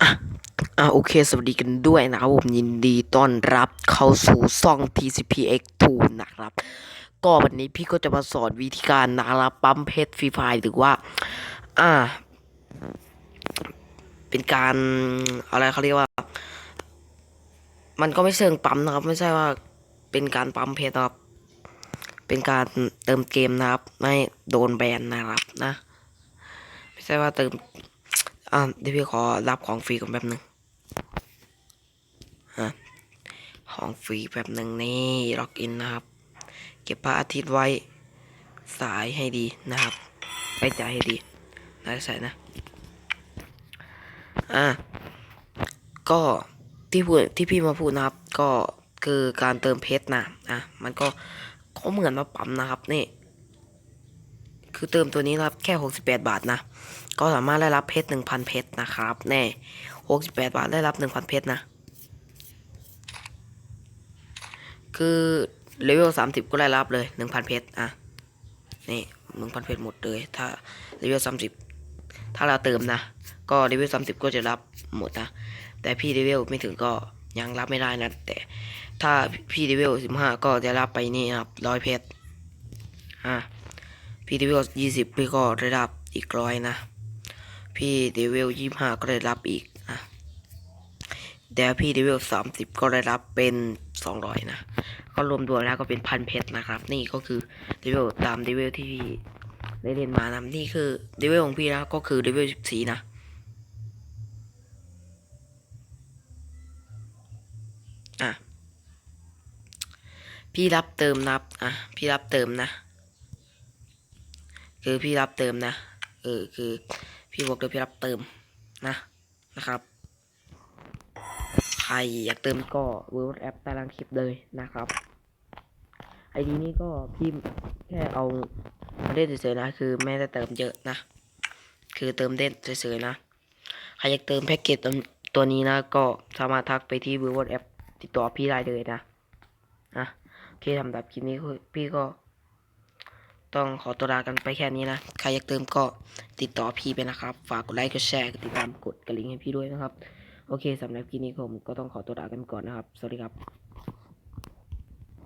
อ่าโอเค สวัสดีกันด้วยนะครับผมยินดีต้อนรับเข้าสู่ซ่อง TCPX2 นะครับ ก็วันนี้พี่ก็จะมาสอนวิธีการนะครับปั๊มเพชรฟรีไฟหรือว่า อ่า เป็นการอะไรเขาเรียกว่า มันก็ไม่เชิงปั๊มนะครับ ไม่ใช่ว่าเป็นการปั๊มเพชรนะครับ เป็นการเติมเกมนะครับ ไม่โดนแบนนะครับนะ ไม่ใช่ว่าเติม อ่าเดี๋ยวพี่ขอรับของฟรีก่อนแป๊บหนึ่งฮะของฟรีแป๊บหนึ่งนี่ล็อกอินนะครับ เก็บพระอาทิตย์ไว้สายให้ดีนะครับไว้ใจให้ดีนะใส่นะ อ่า ก็ที่พูดที่พี่มาพูดนะครับ ก็คือการเติมเพชรนะ อะ มันก็ก็เหมือนมาปั๊มนะครับ นี่ คือเติมตัวนี้นะครับแค่ 68 บาทนะ ก็สามารถได้รับเพชร1,000 เพชรนะครับ แน่68 บาทได้รับ 1,000 เพชรนะ คือเลเวล 30 ก็ได้รับเลย 1,000 เพชรอะ นี่ 1,000 เพชรหมดเลย ถ้าเลเวล 30 ถ้าเราเติมนะ ก็เลเวล 30 ก็จะรับหมดนะ แต่พี่เลเวลไม่ถึงก็ยังรับไม่ได้นะ แต่ถ้าพี่เลเวล 15 ก็จะรับไปนี่ครับ100เพชรอะ พี่เลเวลยี่สิบพี่ก็ได้รับอีกร้อยนะ พี่เลเวลยี่ห้าก็ได้รับอีกอะแต่พี่เลเวลสามสิบก็ได้รับเป็นสองร้อยนะ ก็รวมรวมแล้วก็เป็นพันเพชรนะครับ นี่ก็คือเลเวลตามเลเวลที่พี่ได้เรียนมานะนี่คือเลเวลของพี่นะก็คือเลเวลสิบสี่นะอะพี่รับเติมนับ อะ พี่รับเติมนะ คือพี่รับเติมนะ เออคือพี่บอกเลยพี่รับเติมนะนะครับ ใครอยากเติมก็เวิร์ดแอปใต้ล่างคลิปเลยนะครับไอดีนี้ก็พี่แค่เอามาเล่นเฉยๆนะ คือไม่ได้เติมเยอะนะ คือเติมเล่นเฉยๆนะ ใครอยากเติมแพ็กเกจตัวนี้นะ ก็สามารถทักไปที่เวิร์ดแอปติดต่อพี่ได้เลยนะนะโอเคสำหรับคลิปนี้คือพี่ก็ ต้องขอตัวลากันไปแค่นี้นะ ใครอยากเติมก็ติดต่อพี่ไปนะครับ ฝากกดไลค์ กดแชร์ กดติดตาม กดกระลิ่งให้พี่ด้วยนะครับ โอเคสำหรับคลิปนี้ผมก็ต้องขอตัวลากันก่อนนะครับ สวัสดีครับ